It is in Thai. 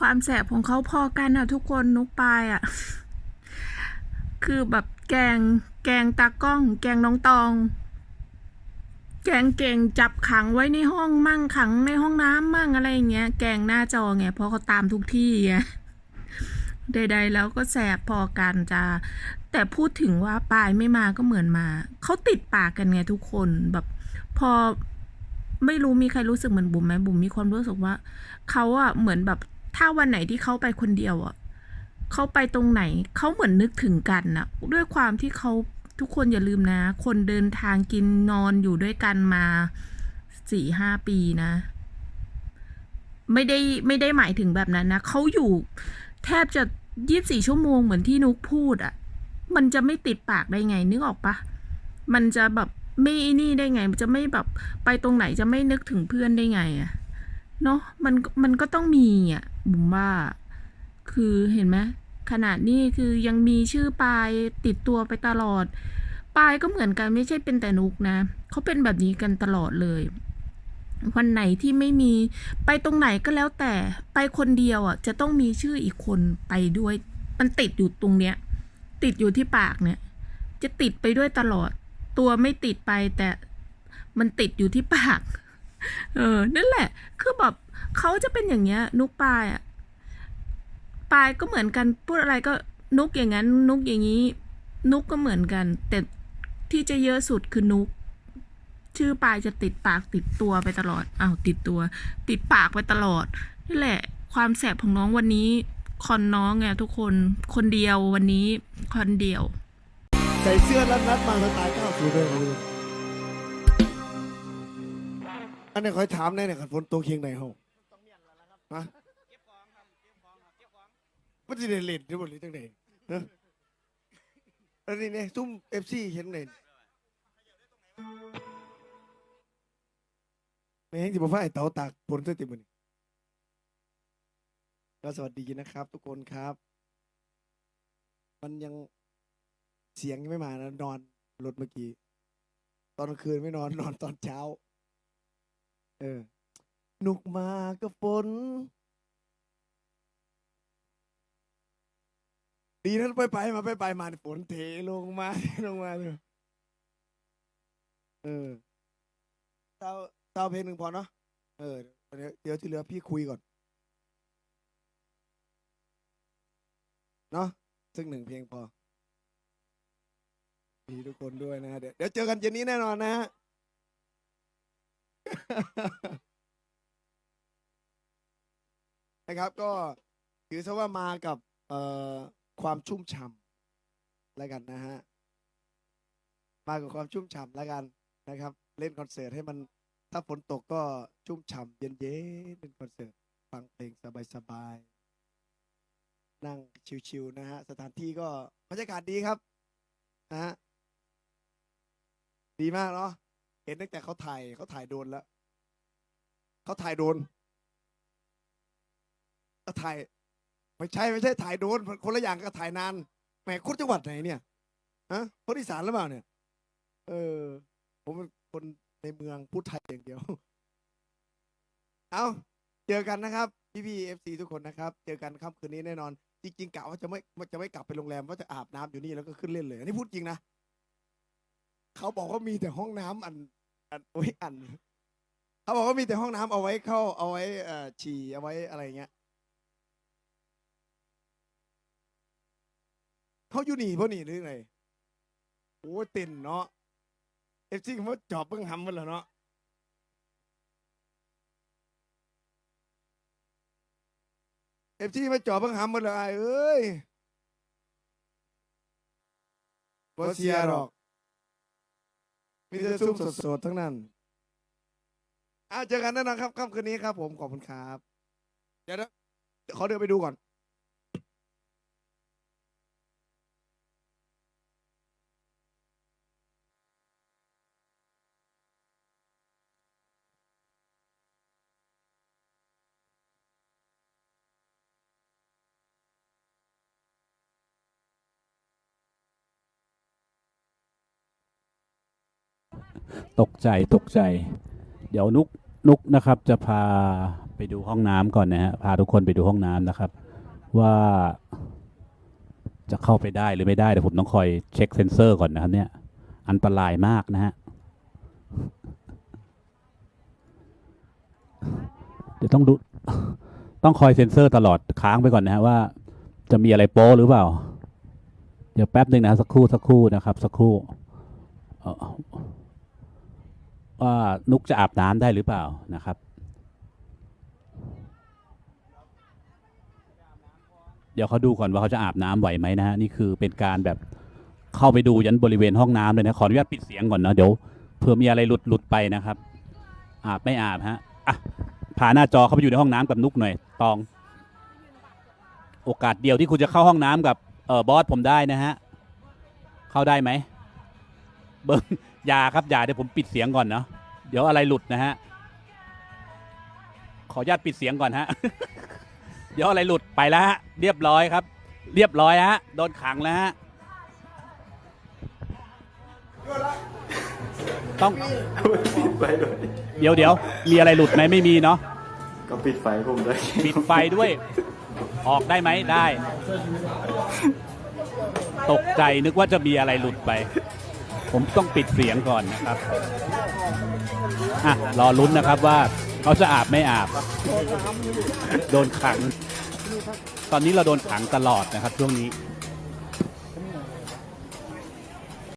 ความแสบของเขาพอกันอะทุกคนนุกปลายอะคือแบบแกงแกงตากล้อง แกงน้องตอง แกงเก่งจับขังไว้ในห้องมั่งขังในห้องน้ำมั่งอะไรอย่างเงี้ย แกงหน้าจอไงเพราะเขาตามทุกที่ไงใดๆแล้วก็แสบพอกันจ้าแต่พูดถึงว่าปายไม่มาก็เหมือนมา เขาติดปากกันไงทุกคนแบบ พอไม่รู้มีใครรู้สึกเหมือนบุ๋มไหมบุ๋มมีความรู้สึกว่าเขาอะเหมือนแบบ ถ้าวันไหนที่เขาไปคนเดียวอะเขาไปตรงไหนเขาเหมือนนึกถึงกันนะด้วยความที่เขาทุกคนอย่าลืมนะ คนเดินทางกินนอนอยู่ด้วยกันมาสี่ห้าปีนะ ไม่ได้ไม่ได้หมายถึงแบบนั้นนะเขาอยู่แทบจะยี่บสี่ชั่วโมงเหมือนที่นุกพูดอะ่ะ มันจะไม่ติดปากได้ไงนึกออกปะมันจะแบบไม่นี่ได้ไง มันจะไม่แบบไปตรงไหนจะไม่นึกถึงเพื่อนได้ไงอะ่ะเนาะมันมันก็ต้องมีอะ่ะ บุ๋มว่า คือเห็นไหมขนาดนี้คือยังมีชื่อปายติดตัวไปตลอด ปายก็เหมือนกันไม่ใช่เป็นแต่นุกนะเขาเป็นแบบนี้กันตลอดเลย วันไหนที่ไม่มีไปตรงไหนก็แล้วแต่ไปคนเดียวอะ จะต้องมีชื่ออีกคนไปด้วย มันติดอยู่ตรงเนี้ย ติดอยู่ที่ปากเนี่ย จะติดไปด้วยตลอด ตัวไม่ติดไปแต่มันติดอยู่ที่ปาก เออ นั่นแหละ คือแบบ เขาจะเป็นอย่างเงี้ย นุกปลายอะปลายก็เหมือนกันพูดอะไรก็นุกอย่างนั้น นุกอย่างนี้ นุกก็เหมือนกัน แต่ที่จะเยอะสุดคือนุก ชื่อปลายจะติดปากติดตัวไปตลอดอ้าวติดตัว ติดปากไปตลอดนี่แหละ ความแสบของน้องวันนี้ คอนน้องไงทุกคนคนเดียววันนี้คอนเดียว ใส่เสื้อรัดรัดมาสไตล์90เลยอันนี้คอยถามแน่เนี่ยขันฝนตกเคียงไหนเฮา ฮะมันจะได้เล่นหรือบ่หรือจังไดฮะอันนี้เนี่ยซุ่มเอฟซีเห็นไหนไม่เห็นที่บอกว่าไอ้เต๋าตากฝนเสื้อติดมือนี่ก็สวัสดีนะครับ ทุกคนครับ มันยังเสียงยังไม่มานะนอนรถเมื่อกี้ ตอนกลางคืนไม่นอนนอนตอนเช้า เออ นุกมากับฝน ดีนั้นไปไปมาไปไปมาฝนเทลงมาเทลงมาเลยเออเต้าเต้าเพลงหนึ่งพอเนาะเออเดี๋ยวเดี๋ยวที่เหลือพี่คุยก่อน เนาะซึ่งหนึ่งเพลงพอดีทุกคนด้วยนะฮะเดี๋ยวเดี๋ยวเจอกันเย็นนี้แน่นอนนะฮะ นะครับ ก็ถือซะว่ามากับเอ่อความชุ่มฉ่ำแล้วกันนะฮะมากับความชุ่มฉ่ำแล้วกันนะครับ เล่นคอนเสิร์ตให้มันถ้าฝนตกก็ชุ่มฉ่ำเย็นๆเล่นคอนเสิร์ตฟังเพลงสบายๆนั่งชิวๆนะฮะสถานที่ก็บรรยากาศดีครับนะฮะดีมากเนาะเห็นตั้งแต่เขาถ่ายเขาถ่ายโดนแล้วเขาถ่ายโดน ถ่ายไม่ใช่ไม่ใช่ถ่ายโดนคนละอย่างกับถ่ายนานแหมคนจังหวัดไหนเนี่ยฮะคนอีสานหรือเปล่าเนี่ย เออ ผมเป็นคนในเมืองพูดไทยอย่างเดียว เอาเจอกันนะครับพี่พี่เอฟซีทุกคนนะครับ เจอกันค่ำคืนนี้แน่นอน จริงๆกะว่าจะไม่จะไม่กลับไปโรงแรมว่าจะอาบน้ำอยู่นี่แล้วก็ขึ้นเล่นเลย อันนี้พูดจริงนะเขาบอกว่ามีแต่ห้องน้ำอัน อันโอ้ยอัน เขาบอกว่ามีแต่ห้องน้ำเอาไว้เข้าเอาไว้เอ่อฉี่เอาไว้อะไรเงี้ย เขาอยู่หนีเพราะหนีหรือไงโอ้เต็นเนาะเอฟซีเขาจอบเพิ่งหำมันแล้วเนาะเอฟซีมาจอบเพิ่งหำมันเลยเอ้ยบ่เสียหรอก มีแต่ซุ่มสดๆทั้งนั้นอาเจอกันแน่นอนครับค่ำคืนนี้ครับผมขอบคุณครับ เดี๋ยวนะเขอเดินไปดูก่อน ตกใจตกใจ เดี๋ยวนุกนุกนะครับจะพาไปดูห้องน้ำก่อนนะฮะพาทุกคนไปดูห้องน้ำนะครับ ว่าจะเข้าไปได้หรือไม่ได้เดี๋ยวผมต้องคอยเช็คเซ็นเซอร์ก่อนนะครับ เนี่ย อันตรายมากนะฮะเดี๋ยวต้องดูต้องคอยเซ็นเซอร์ตลอดค้างไปก่อนนะฮะว่า จะมีอะไรโป๊หรือเปล่า เดี๋ยวแป๊บหนึ่งนะสักครู่สักครู่นะครับ สักครู่เออ ว่านุกจะอาบน้ำได้หรือเปล่านะครับ เดี๋ยวเขาดูก่อนว่าเขาจะอาบน้ำไหวไหมนะฮะนี่คือเป็นการแบบเข้าไปดูยันบริเวณห้องน้ำเลยนะขออนุญาตปิดเสียงก่อนนะเดี๋ยวเผื่อมีอะไรหลุดหลุดไปนะครับ อาบไม่อาบฮะอะผ่าหน้าจอเข้าไปอยู่ในห้องน้ำกับนุกหน่อยตอง โอกาสเดียวที่คุณจะเข้าห้องน้ำกับเออบอสผมได้นะฮะเข้าได้ไหมเบิ้ง อย่าครับอย่าเดี๋ยวผมปิดเสียงก่อนเนาะเดี๋ยวอะไรหลุดนะฮะขออนุญาตปิดเสียงก่อนฮะ เดี๋ยวอะไรหลุดไปแล้วฮะเรียบร้อยครับ เรียบร้อยฮะโดนขังแล้วฮะต้องปิดไฟด้วยเดี๋ยวเดี๋ยวมีอะไรหลุดไหมไม่มีเนาะก็ปิดไฟผมด้วยปิดไฟด้วย ออกได้ไหมได้ ตกใจนึกว่าจะมีอะไรหลุดไป ผมต้องปิดเสียงก่อนนะครับอะรอลุ้นนะครับว่าเขาจะอาบไม่อาบ โดนขัง ตอนนี้เราโดนขังตลอดนะครับช่วงนี้